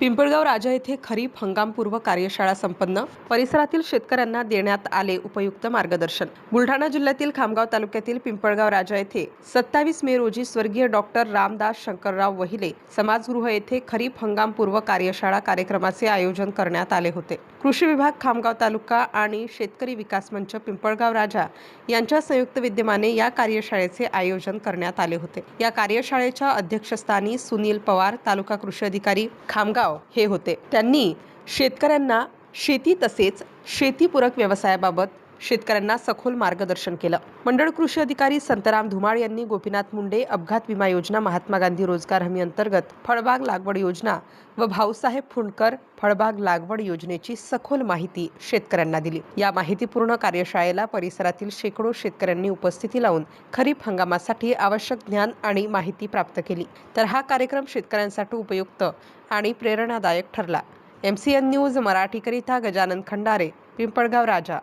Pimpalgaon Raja येथे खरीप हंगामपूर्व कार्यशाळा संपन्न. परिसरातील शेतकऱ्यांना देण्यात आले उपयुक्त मार्गदर्शन. बुलढाणा जिल्ह्यातील खामगाव तालुक्यातील पिंपळगाव राजा येथे सत्तावीस मे रोजी स्वर्गीय डॉक्टर रामदास शंकरराव वहिले समाजगृह येथे खरीप हंगामपूर्व कार्यशाळा कार्यक्रमाचे आयोजन करण्यात आले होते. कृषी विभाग खामगाव तालुका आणि शेतकरी विकास मंच पिंपळगाव राजा यांच्या संयुक्त विद्यमाने या कार्यशाळेचे आयोजन करण्यात आले होते. या कार्यशाळेच्या अध्यक्षस्थानी सुनील पवार तालुका कृषी अधिकारी खामगाव हे होते. त्यांनी शेतकऱ्यांना शेती तसेच शेतीपूरक व्यवसायाबाबत शेतकऱ्यांना सखोल मार्गदर्शन केलं. मंडळ कृषी अधिकारी संतराम धुमाळ यांनी गोपीनाथ मुंडे अपघात विमा योजना महात्मा गांधी रोजगार हमी अंतर्गत फळबाग लागवड योजना व भाऊसाहेब फुंडकर फळबाग लागवड योजनेची सखोल माहिती शेतकऱ्यांना दिली. या माहितीपूर्ण कार्यशाळेला परिसरातील शेकडो शेतकऱ्यांनी उपस्थिती लावून खरीप हंगामासाठी आवश्यक ज्ञान आणि माहिती प्राप्त केली. तर हा कार्यक्रम शेतकऱ्यांसाठी उपयुक्त आणि प्रेरणादायक ठरला. एम सी एन न्यूज मराठीकरिता गजानन खंडारे पिंपळगाव राजा.